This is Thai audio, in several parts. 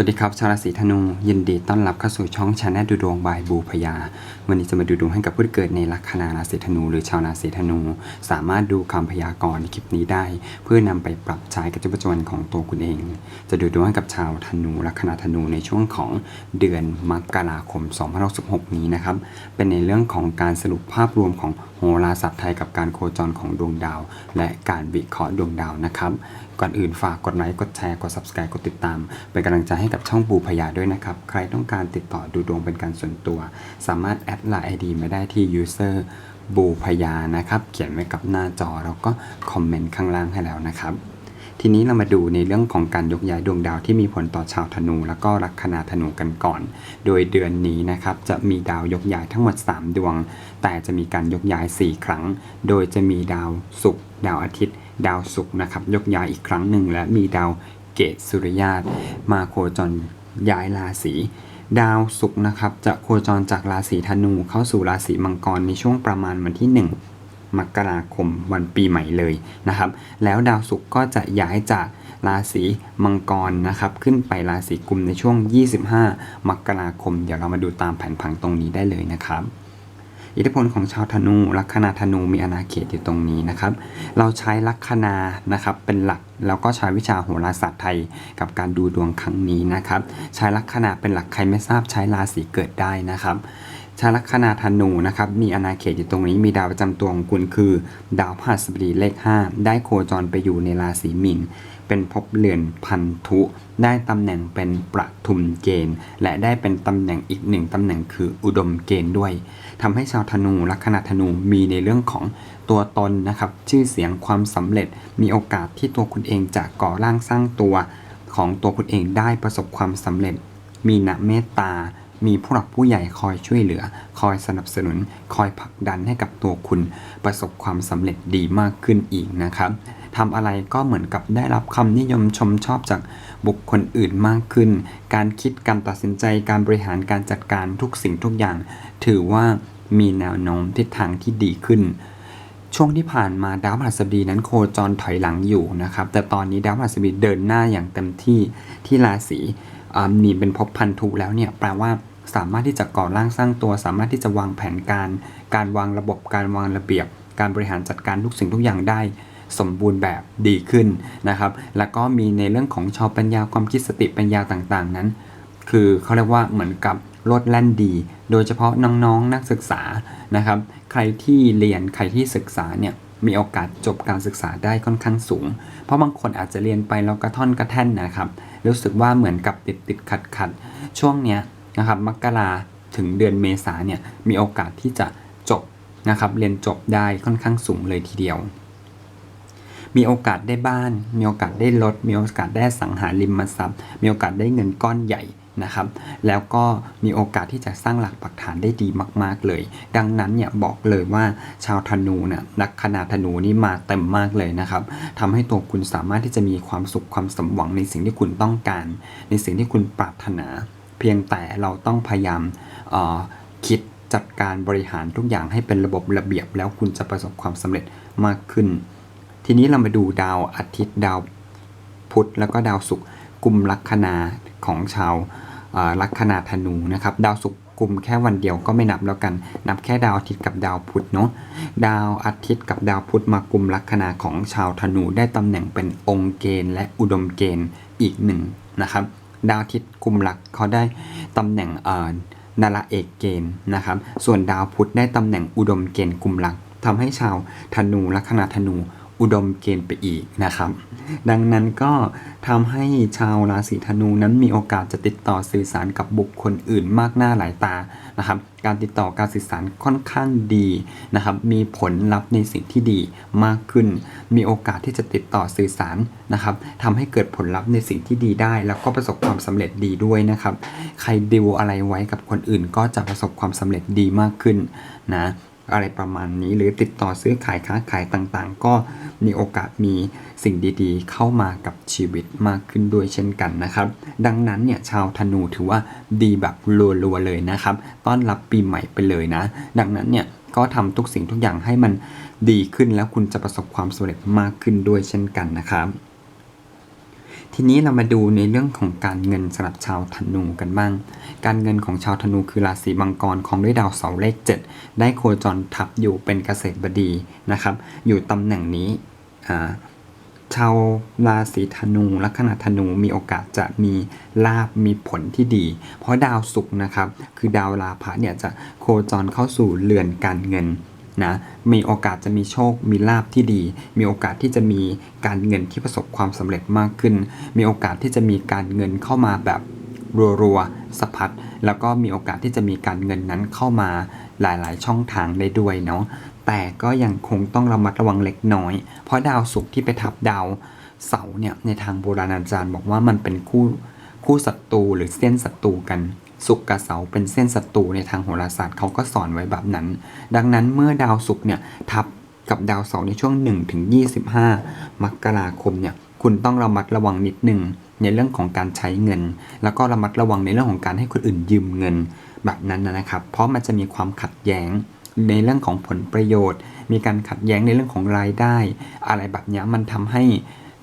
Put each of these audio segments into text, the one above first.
สวัสดีครับชาวราศีธนูยินดีต้อนรับเข้าสู่ช่องชาแนลดูดวงบายบูพยา วันนี้จะมาดูดวงให้กับผู้ที่เกิดในลัคนาราศีธนูหรือชาวราศีธนู สามารถดูคำพยากรณ์ในคลิปนี้ได้ เพื่อนำไปปรับใช้กับชีวิตประจวันของตัวคุณเอง จะดูดวงให้กับชาวธนูลัคนาธนูในช่วงของเดือนมกราคม 2566 นี้นะครับเป็นในเรื่องของการสรุปภาพรวมของ โหราศาสตร์ไทยกับการโคจรของดวงดาว และการวิเคราะห์ดวงดาวนะครับ ก่อนอื่นฝากกดไลค์กดแชร์กด subscribe กดติดตาม เป็นกำลังใจให้กับช่องบูพยาด้วยนะครับ ใครต้องการติดต่อดูดวงเป็นการส่วนตัว สามารถแอดไลน์ไอดีมาได้ที่ user บูพยานะครับ เขียนไว้กับหน้าจอแล้วก็คอมเมนต์ข้างล่างให้แล้วนะครับ ทีนี้เรามาดูในเรื่องของการยกย้ายดวงดาวที่มีผลต่อชาวธนู แล้วก็ลัคนาธนูกันก่อน โดยเดือนนี้นะครับจะมีดาวยกย้ายทั้งหมด 3 ดวง แต่จะมีการยกย้าย 4 ครั้ง โดยจะมีดาวศุกร์ดาวอาทิตย์ ดาวศุกร์นะครับยกย้ายอีกครั้งหนึ่งและมีดาวเกตสุริยาตมาโคจรย้ายราศีดาวศุกร์นะครับจะโคจรจากราศีธนูเข้าสู่ราศีมังกรในช่วงประมาณวันที่ 1 มกราคมวันปีใหม่เลยนะครับ แล้วดาวศุกร์ก็จะย้ายจากราศีมังกรนะครับ ขึ้นไปราศีกุมในช่วง 25 มกราคม เดี๋ยวเรามาดูตามแผนผังตรงนี้ได้เลยนะครับอิทธิพลของชาวธนูลัคนาธนูมีอาณาเขตอยู่ตรงนี้นะครับ เราใช้ลัคนานะครับเป็นหลักแล้วก็ใช้วิชาโหราศาสตร์ไทยกับการดูดวงครั้งนี้นะครับ ใช้ลัคนาเป็นหลักใครไม่ทราบใช้ราศีเกิดได้นะครับ ชาลัคนาธนูนะครับมีอาณาเขตอยู่ตรงนี้มีดาวประจำตัวของคุณคือ ดาวพฤหัสบดีเลข 5 ได้โคจรไปอยู่ในราศีมีนเป็นภพเรือนพันธุ ได้ตำแหน่งเป็นประทุมเกณฑ์ และได้เป็นตำแหน่งอีกหนึ่งตำแหน่งคืออุดมเกณฑ์ด้วยทำให้ชาวธนูลัคนาธนูมีในเรื่องของตัวตนนะครับชื่อเสียงความสำเร็จมีโอกาสที่ตัวคุณเองจะก่อร่างสร้างตัว ของตัวคุณเองได้ประสบความสำเร็จ มีหนะเมตตา มีผู้หลักผู้ใหญ่คอยช่วยเหลือ คอยสนับสนุน คอยผลักดันให้กับตัวคุณ ประสบความสำเร็จดีมากขึ้นอีกนะครับทำอะไรก็เหมือนกับได้รับคำนิยมชมชอบจากบุคคลอื่นมากขึ้น การคิดการตัดสินใจการบริหารการจัดการทุกสิ่งทุกอย่าง ถือว่ามีแนวโน้มทิศทางที่ดีขึ้น ช่วงที่ผ่านมาดาวพฤหัสบดีนั้นโคจรถอยหลังอยู่นะครับ แต่ตอนนี้ดาวพฤหัสบดีเดินหน้าอย่างเต็มที่ที่ราศีอ่ามีเป็นภพพันธุแล้วเนี่ยแปลว่า สามารถที่จะก่อร่างสร้างตัว สามารถที่จะวางแผนการ การวางระบบการวางระเบียบ การบริหารจัดการทุกสิ่งทุกอย่างได้สมบูรณ์แบบดีขึ้นนะครับ แล้วก็มีในเรื่องของชาวปัญญาความคิดสติปัญญาต่างๆนั้น คือเขาเรียกว่าเหมือนกับลดแล่นดี โดยเฉพาะน้องๆนักศึกษานะครับ ใครที่เรียนใครที่ศึกษาเนี่ยมีโอกาสจบการศึกษาได้ค่อนข้างสูง เพราะบางคนอาจจะเรียนไปแล้วกระท่อนกระแท่นนะครับ รู้สึกว่าเหมือนกับติดติดขัดขัดช่วงเนี้ย นะครับมกราถึงเดือนเมษาเนี่ยมีโอกาสที่จะจบนะครับเรียนจบได้ค่อนข้างสูงเลยทีเดียว มีโอกาสได้บ้าน มีโอกาสได้รถ มีโอกาสได้สังหาริมทรัพย์ มีโอกาสได้เงินก้อนใหญ่นะครับ แล้วก็มีโอกาสที่จะสร้างหลักปักฐานได้ดีมาก ๆเลย ดังนั้นเนี่ยบอกเลยว่าชาวธนูเนี่ยนักขนาธนูนี่มาเต็มมากเลยนะครับทำให้ตัวคุณสามารถที่จะมีความสุขความสมหวังในสิ่งที่คุณต้องการ ในสิ่งที่คุณปรารถนา เพียงแต่เราต้องพยายามคิดจัดการบริหารทุกอย่างให้เป็นระบบระเบียบ แล้วคุณจะประสบความสำเร็จมากขึ้น ทีนี้เรามาดูดาวอาทิตย์ดาวพุธแล้วก็ดาวศุกร์กลุ่มลัคนาของชาวลัคนาธนูนะครับ ดาวศุกร์กลุ่มแค่วันเดียวก็ไม่นับแล้วกัน นับแค่ดาวอาทิตย์กับดาวพุธเนาะดาวอาทิตย์กับดาวพุธมากลุ่มลัคนาของชาวธนูได้ตำแหน่งเป็นองค์เกณฑ์และอุดมเกณฑ์อีกหนึ่งนะครับ ดาวอาทิตย์กลุ่มหลักเขาได้ตำแหน่งเอ่อนาราเอกเกณฑ์นะครับ ส่วนดาวพุธได้ตำแหน่งอุดมเกณฑ์กลุ่มหลักทำให้ชาวธนูลัคนาธนู อุดมเกณฑ์ไปอีกนะครับ ดังนั้นก็ทำให้ชาวราศีธนูนั้นมีโอกาสจะติดต่อสื่อสารกับบุคคลอื่นมากหน้าหลายตานะครับ การติดต่อการสื่อสารค่อนข้างดีนะครับ มีผลลัพธ์ในสิ่งที่ดีมากขึ้น มีโอกาสที่จะติดต่อสื่อสารนะครับทำให้เกิดผลลัพธ์ในสิ่งที่ดีได้ แล้วก็ประสบความสำเร็จดีด้วยนะครับ ใครดิวอะไรไว้กับคนอื่นก็จะประสบความสำเร็จดีมากขึ้นนะ อะไรประมาณนี้ หรือติดต่อซื้อขายค้าขายต่างๆ ก็มีโอกาสมีสิ่งดีๆ เข้ามากับชีวิตมากขึ้นด้วยเช่นกันนะครับ ดังนั้นเนี่ยชาวธนูถือว่าดีแบบรัวๆเลยนะครับ ต้อนรับปีใหม่ไปเลยนะ ดังนั้นเนี่ยก็ทำทุกสิ่งทุกอย่างให้มันดีขึ้นแล้วคุณจะประสบความสำเร็จมากขึ้นด้วยเช่นกันนะครับ ทีนี้เรามาดูในเรื่องของการเงินสำหรับชาวธนูกันบ้าง การเงินของชาวธนูคือราศีมังกรของด้วยดาวเสาเลข 7 ได้โคจรทับอยู่เป็นเกษตรบดีนะครับ อยู่ตำแหน่งนี้ชาวราศีธนูลัคนาธนูมีโอกาสจะมีลาบมีผลที่ดี เพราะดาวศุกร์นะครับ คือดาวลาภะเนี่ยจะโคจรเข้าสู่เรือนการเงิน นะมีโอกาสจะมีโชคมีลาบที่ดี มีโอกาสที่จะมีการเงินที่ประสบความสำเร็จมากขึ้น มีโอกาสที่จะมีการเงินเข้ามาแบบรัวๆสะพัดแล้วก็มีโอกาสที่จะมีการเงินนั้นเข้ามาหลายๆ ช่องทางได้ด้วยเนาะแต่ก็ยังคงต้องระมัดระวังเล็กน้อย เพราะดาวศุกร์ที่ไปทับดาวเสาร์เนี่ยในทางโบราณอาจารย์บอกว่ามันเป็นคู่คู่ศัตรูหรือเส้นศัตรูกัน ศุกร์กับเสาร์เป็นเส้นศัตรูในทางโหราศาสตร์เขาก็สอนไว้แบบนั้น ดังนั้นเมื่อดาวศุกร์เนี่ยทับกับดาวเสาร์ในช่วง1ถึง25มกราคมเนี่ยคุณต้องระมัดระวังนิดหนึ่งในเรื่องของการใช้เงิน แล้วก็ระมัดระวังในเรื่องของการให้คนอื่นยืมเงินแบบนั้นนะครับ เพราะมันจะมีความขัดแย้งในเรื่องของผลประโยชน์ มีการขัดแย้งในเรื่องของรายได้ อะไรแบบนี้มันทำให้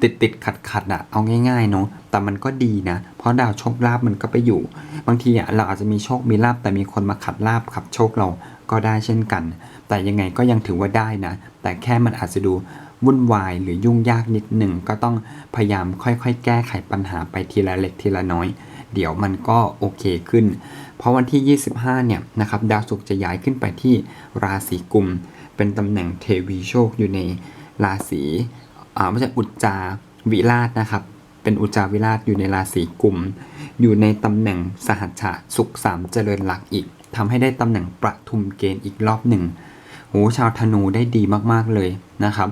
ติดติดขัดขัดอะเอาง่ายๆเนาะแต่มันก็ดีนะ เพราะดาวโชคลาภมันก็ไปอยู่ บางทีอะเราอาจจะมีโชคมีลาบแต่มีคนมาขัดลาบขับโชคเราก็ได้เช่นกัน แต่ยังไงก็ยังถือว่าได้นะ แต่แค่มันอาจจะดูวุ่นวายหรือยุ่งยากนิดหนึ่งก็ต้องพยายามค่อยๆ แก้ไขปัญหาไปทีละเล็กทีละน้อย เดี๋ยวมันก็โอเคขึ้น เพราะวันที่ 25 เนี่ยนะครับดาวศุกร์จะย้ายขึ้นไปที่ราศีกุม เป็นตำแหน่งเทวีโชคอยู่ในราศี อ่าไม่ใช่อุจจาวิราชนะครับ เป็นอุจจาวิราชอยู่ในราศีกุม อยู่ในตำแหน่งสหัชชะสุขสามเจริญหลักอีกทำให้ได้ตำแหน่งประทุมเกณฑ์อีกรอบหนึ่งโหชาวธนูได้ดีมากๆเลยนะครับ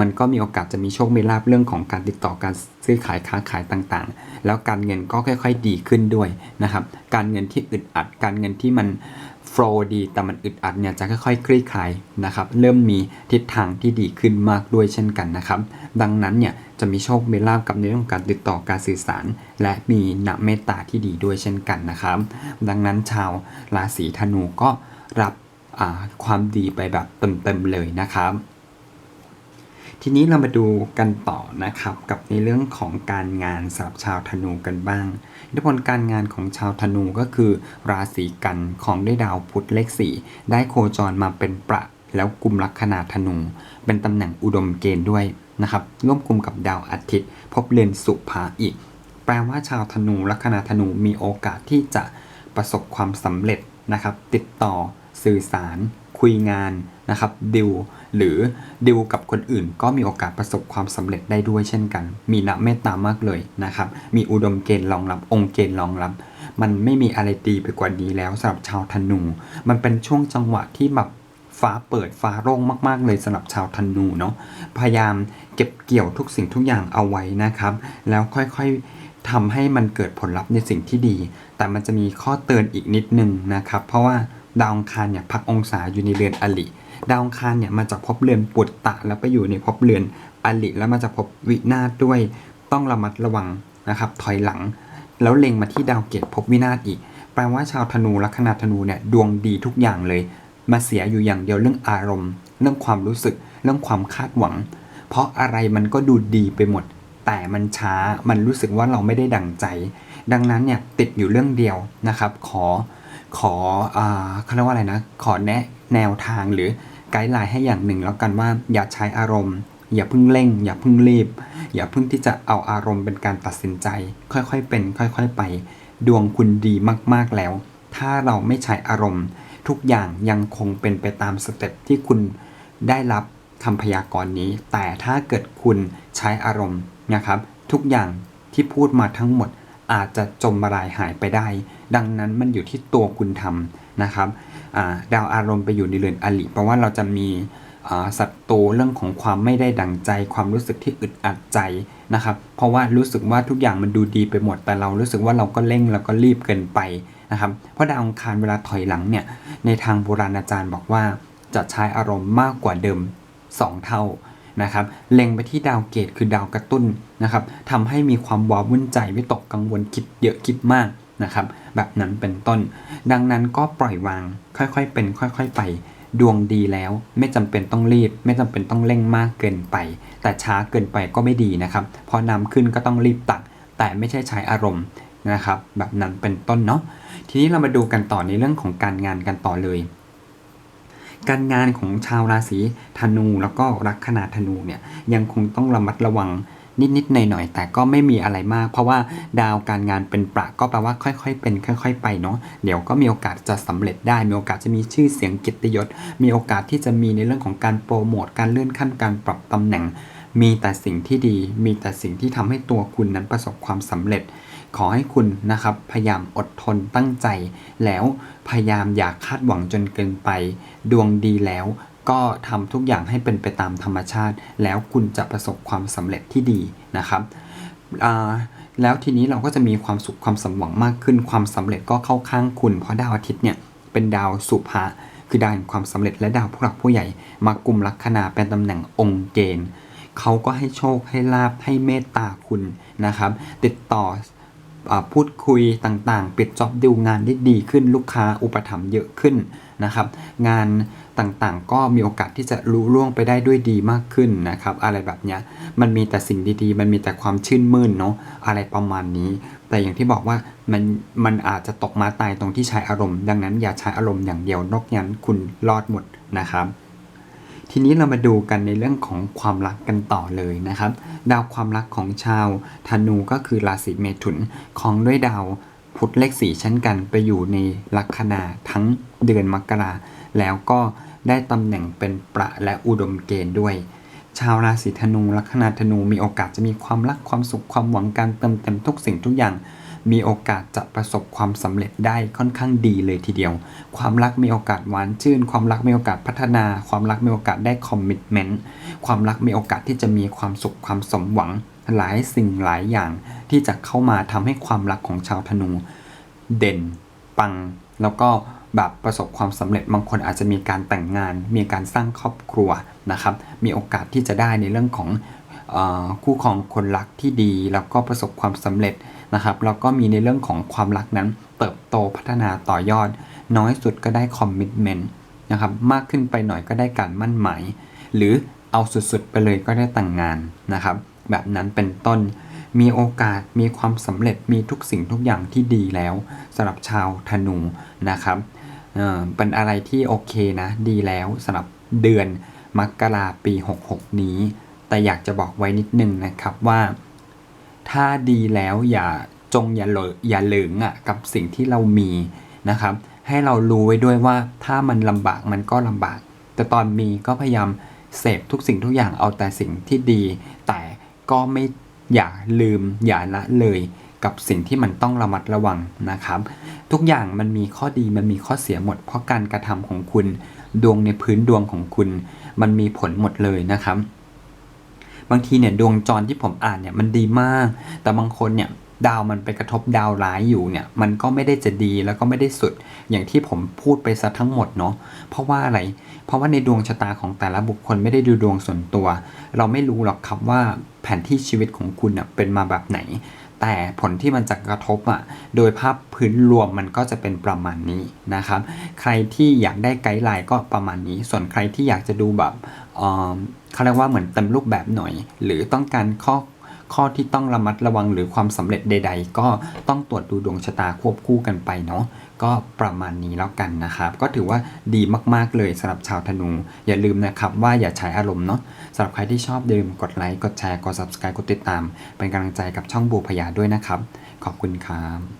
มันก็มีโอกาสจะมีโชคมีลาบเรื่องของการติดต่อการซื้อขายค้าขายต่างๆ แล้วการเงินก็ค่อย ๆ ดีขึ้นด้วยนะครับ การเงินที่อึดอัด การเงินที่มันโฟลว์ดีแต่มันอึดอัดเนี่ยจะค่อยๆ คลี่คลายนะครับ เริ่มมีทิศทางที่ดีขึ้นมากด้วยเช่นกันนะครับ ดังนั้นเนี่ยจะมีโชคมีลาบกับในเรื่องของการติดต่อการสื่อสาร และมีนักเมตตาที่ดีด้วยเช่นกันนะครับ ดังนั้นชาวราศีธนูก็รับความดีไปแบบเต็มๆเลยนะครับ ทีนี้เรามาดูกันต่อนะครับกับในเรื่องของการงานสำหรับชาวธนูกันบ้างอิทธิพลการงานของชาวธนูก็คือ ราศีกันของได้ดาวพุธเลขสี่ได้โคจรมาเป็นประแล้วกลุ่มลัคนาธนู เป็นตำแหน่งอุดมเกณฑ์ด้วยนะครับร่วมกลุ่มกับดาวอาทิตย์ พบเรือนสุภาอีก แปลว่าชาวธนูลัคนาธนูมีโอกาสที่จะประสบความสำเร็จนะครับ ติดต่อสื่อสาร คุยงานนะครับดิวหรือดิวกับคนอื่น ก็มีโอกาสประสบความสำเร็จได้ด้วยเช่นกัน มีนักเมตตามากเลยนะครับ มีอุดมเกณฑ์รองรับ องค์เกณฑ์รองรับ มันไม่มีอะไรดีไปกว่านี้แล้วสำหรับชาวธนู มันเป็นช่วงจังหวะที่แบบฟ้าเปิดฟ้าโล่งมาก ๆ เลยสำหรับชาวธนูเนาะพยายามเก็บเกี่ยวทุกสิ่งทุกอย่างเอาไว้นะครับ แล้วค่อยๆทำให้มันเกิดผลลัพธ์ในสิ่งที่ดี แต่มันจะมีข้อเตือนอีกนิดนึงนะครับ เพราะว่า ดาวองคารเนี่ยพักองศาอยู่ในเรือนอลิดาวองคารเนี่ยมาจากภพเรือนปุตตะแล้วไปอยู่ในภพเรือนอลิแล้วมาจากภพวินาศด้วยต้องระมัดระวังนะครับถอยหลัง แล้วเล็งมาที่ดาวเกตภพวินาศอีก แปลว่าชาวธนูลัคนาธนูเนี่ยดวงดีทุกอย่างเลย มาเสียอยู่อย่างเดียวเรื่องอารมณ์ เรื่องความรู้สึก เรื่องความคาดหวัง เพราะอะไรมันก็ดูดีไปหมด แต่มันช้ามันรู้สึกว่าเราไม่ได้ดังใจ ดังนั้นเนี่ยติดอยู่เรื่องเดียวนะครับ ขอ ขออเขาเรียกว่าอะไรนะ ขอแนะแนวทางหรือไกด์ไลน์ให้อย่างหนึ่งแล้วกันว่าอย่าใช้อารมณ์ อย่าเพิ่งเร่ง อย่าเพิ่งรีบ อย่าเพิ่งที่จะเอาอารมณ์เป็นการตัดสินใจ ค่อยๆเป็น ค่อยๆไป ดวงคุณดีมากๆแล้ว ถ้าเราไม่ใช้อารมณ์ ทุกอย่างยังคงเป็นไปตามสเต็ปที่คุณได้รับคำพยากรณ์นี้ แต่ถ้าเกิดคุณใช้อารมณ์นะครับ ทุกอย่างที่พูดมาทั้งหมด อาจจะจมละลายหายไปได้ ดังนั้นมันอยู่ที่ตัวคุณทำนะครับาดาวอารมณ์ไปอยู่ในเรือนอลิเพราะว่าเราจะมีศัตรูเรื่องของความไม่ได้ดังใจ ความรู้สึกที่อึดอัดใจนะครับ เพราะว่ารู้สึกว่าทุกอย่างมันดูดีไปหมดแต่เรารู้สึกว่าเราก็เร่งแล้วก็รีบเกินไปนะครับเพราะดาวอังคารเวลาถอยหลังเนี่ยในทางโบราณอาจารย์บอกว่าจะใช้อารมณ์มากกว่าเดิม 2 เท่า นะครับเล็งไปที่ดาวเกตคือดาวกระตุ้นนะครับทำให้มีความว้าวุ่นใจวิตกกังวลคิดเยอะคิดมากนะครับแบบนั้นเป็นต้น ดังนั้นก็ปล่อยวาง ค่อยๆเป็น ค่อยๆไป ดวงดีแล้ว ไม่จำเป็นต้องรีบ ไม่จำเป็นต้องเร่งมากเกินไป แต่ช้าเกินไปก็ไม่ดีนะครับพอน้ำขึ้นก็ต้องรีบตัก แต่ไม่ใช่ใช้อารมณ์นะครับ แบบนั้นเป็นต้นเนาะทีนี้เรามาดูกันต่อในเรื่องของการงานกันต่อเลย การงานของชาวราศีธนูแล้วก็ลัคนาธนูเนี่ยยังคงต้องระมัดระวังนิดๆหน่อยๆแต่ก็ไม่มีอะไรมาก เพราะว่าดาวการงานเป็นประก็แปลว่าค่อยๆ เป็นค่อย ๆ ไปเนาะเดี๋ยวก็มีโอกาสจะสำเร็จได้ มีโอกาสจะมีชื่อเสียงกิตยศ มีโอกาสที่จะมีในเรื่องของการโปรโมทการเลื่อนขั้นการปรับตำแหน่ง มีแต่สิ่งที่ดี มีแต่สิ่งที่ทำให้ตัวคุณนั้นประสบความสำเร็จ ขอให้คุณนะครับ พยายามอดทนตั้งใจ แล้วพยายามอย่าคาดหวังจนเกินไป ดวงดีแล้วก็ทำทุกอย่างให้เป็นไปตามธรรมชาติ แล้วคุณจะประสบความสำเร็จที่ดีนะครับแล้วทีนี้เราก็จะมีความสุขความสมหวังมากขึ้น ความสำเร็จก็เข้าข้างคุณ เพราะดาวอาทิตย์เนี่ยเป็นดาวสุภะคือดาวแห่งความสำเร็จและดาวผู้หลักผู้ใหญ่มากลุ่มลัคนาเป็นตำแหน่งองค์เกณฑ์เขาก็ให้โชคให้ลาบให้เมตตาคุณนะครับ ติดต่อ พูดคุยต่างๆ ปิดจ็อบดิวงานได้ดีขึ้นลูกค้าอุปถัมภ์เยอะขึ้นนะครับ งานต่างๆ ก็มีโอกาสที่จะรู้ล่วงไปได้ด้วยดีมากขึ้นนะครับ อะไรแบบเนี้ยมันมีแต่สิ่งดีๆ มันมีแต่ความชื่นมื่นเนาะอะไรประมาณนี้ แต่อย่างที่บอกว่ามันมันอาจจะตกมาตายตรงที่ใช้อารมณ์ ดังนั้นอย่าใช้อารมณ์อย่างเดียวนอกนั้นคุณรอดหมดนะครับ ทีนี้เรามาดูกันในเรื่องของความรักกันต่อเลยนะครับ ดาวความรักของชาวธนูก็คือราศีเมถุนของด้วยดาวพุธเลขสี่เช่นกันไปอยู่ในลัคนาทั้งเดือนมกราแล้วก็ได้ตำแหน่งเป็นประและอุดมเกณฑ์ด้วย ชาวราศีธนูลัคนาธนูมีโอกาสจะมีความรักความสุขความหวังการเติมเต็มทุกสิ่งทุกอย่าง มีโอกาสจะประสบความสำเร็จได้ค่อนข้างดีเลยทีเดียว ความรักมีโอกาสหวานชื่น ความรักมีโอกาสพัฒนา ความรักมีโอกาสได้คอมมิชเมนต์ ความรักมีโอกาสที่จะมีความสุขความสมหวัง หลายสิ่งหลายอย่างที่จะเข้ามาทำให้ความรักของชาวธนู เด่น ปัง แล้วก็แบบประสบความสำเร็จบางคนอาจจะมีการแต่งงาน มีการสร้างครอบครัวนะครับ มีโอกาสที่จะได้ในเรื่องของ คู่ครองคนรักที่ดี แล้วก็ประสบความสำเร็จนะครับแล้วก็มีในเรื่องของความรักนั้น เติบโตพัฒนาต่อยอด น้อยสุดก็ได้คอมมิชเมนต์นะครับมากขึ้นไปหน่อยก็ได้การมั่นหมายหรือเอาสุดๆไปเลยก็ได้แต่งงานนะครับ แบบนั้นเป็นต้นมีโอกาสมีความสำเร็จมีทุกสิ่งทุกอย่างที่ดีแล้วสำหรับชาวธนูนะครับเออเป็นอะไรที่โอเคนะ ดีแล้วสำหรับเดือนมกราปี 66 นี้ แต่อยากจะบอกไว้นิดนึงนะครับว่า ถ้าดีแล้วอย่าจงอย่าหลออย่าเหลิงอะกับสิ่งที่เรามีนะครับ ให้เรารู้ไว้ด้วยว่าถ้ามันลำบากมันก็ลำบาก แต่ตอนมีก็พยายามเสพทุกสิ่งทุกอย่างเอาแต่สิ่งที่ดี แต่ก็ไม่อย่าลืมอย่าละเลยกับสิ่งที่มันต้องระมัดระวังนะครับ ทุกอย่างมันมีข้อดีมันมีข้อเสียหมด เพราะการกระทำของคุณ ดวงในพื้นดวงของคุณ มันมีผลหมดเลยนะครับ บางทีเนี่ยดวงจรที่ผมอ่านเนี่ยมันดีมาก แต่บางคนเนี่ยดาวมันไปกระทบดาวร้ายอยู่เนี่ยมันก็ไม่ได้จะดีแล้วก็ไม่ได้สุดอย่างที่ผมพูดไปซะทั้งหมดเนาะเพราะว่าอะไร เพราะว่าในดวงชะตาของแต่ละบุคคลไม่ได้ดูดวงส่วนตัว เราไม่รู้หรอกครับว่าแผนที่ชีวิตของคุณน่ะเป็นมาแบบไหน แต่ผลที่มันจะกระทบอะโดยภาพพื้นรวมมันก็จะเป็นประมาณนี้นะครับ ใครที่อยากได้ไกด์ไลน์ก็ประมาณนี้ ส่วนใครที่อยากจะดูแบบเขาเรียกว่าเหมือนเต็มรูปแบบหน่อย หรือต้องการข้อข้อที่ต้องระมัดระวังหรือความสำเร็จใด ๆ ก็ต้องตรวจดูดวงชะตาควบคู่กันไปเนาะ ก็ประมาณนี้แล้วกันนะครับ ก็ถือว่าดีมากๆเลยสำหรับชาวธนู อย่าลืมนะครับว่าอย่าใช้อารมณ์เนาะสำหรับใครที่ชอบอย่าลืมกดไลค์กดแชร์กด subscribe กดติดตาม เป็นกำลังใจกับช่องบูพยาด้วยนะครับ ขอบคุณครับ